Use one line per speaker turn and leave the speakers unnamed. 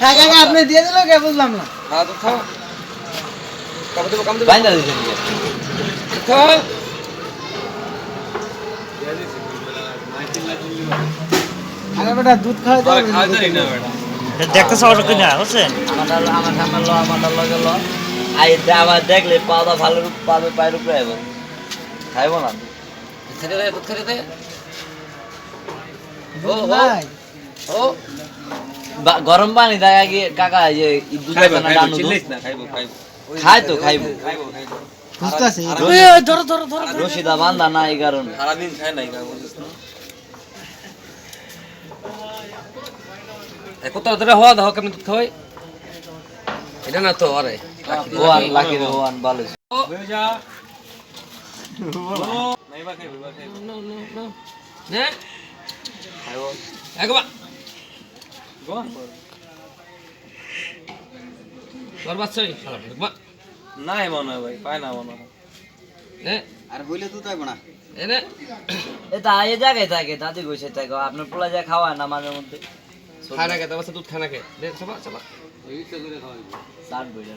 কাকা কাকা আপনি দিয়ে দিল কে? বুঝলাম না।
হ্যাঁ তো খাও কাম দেবো কাম দেবো।
বাইন্দা দিছেন কি?
খাও
আরে বেটা দুধ খাওয়া যাবে না।
দেখতে সবার কিনা বুঝছেন?
আমারটা আমার সামনে ল লগে ল। আই আবার দেখলে পাওয়া ভালো রূপ পাবে পায়ের উপরে আইব খাইব না।
খেতে দে দুধ খেতে দে। ও ও।
গরম পানি দেখা গিয়ে কাকা এই যে না
খাইবো খাইবো
খাই তো খাইবো
খাইবো। খাইবো
রশিদা বান্ধা না এই কারণে।
সারাদিন খায় নাই খায় বুঝিস না? এ ধরে হওয়া দাও কেমন দুধ খাওয়াই? এটা না তো আরে
ওয়ান লাকি ওয়ান ভালো
নে একবার তোর বাচ্চা
নাই মনে হয় ভাই পায় না মনে হয়
নে
আর বইলে তো তাই না।
এনে
এটা এই জায়গায় থাকে দাদি কইছে থাকে আপনার পোলা যায় খাওয়া না মাঝে মধ্যে।
খায় না কে? তোর বাচ্চা দুধ খায় না কে? দে সবা সবা
ষাট বইটা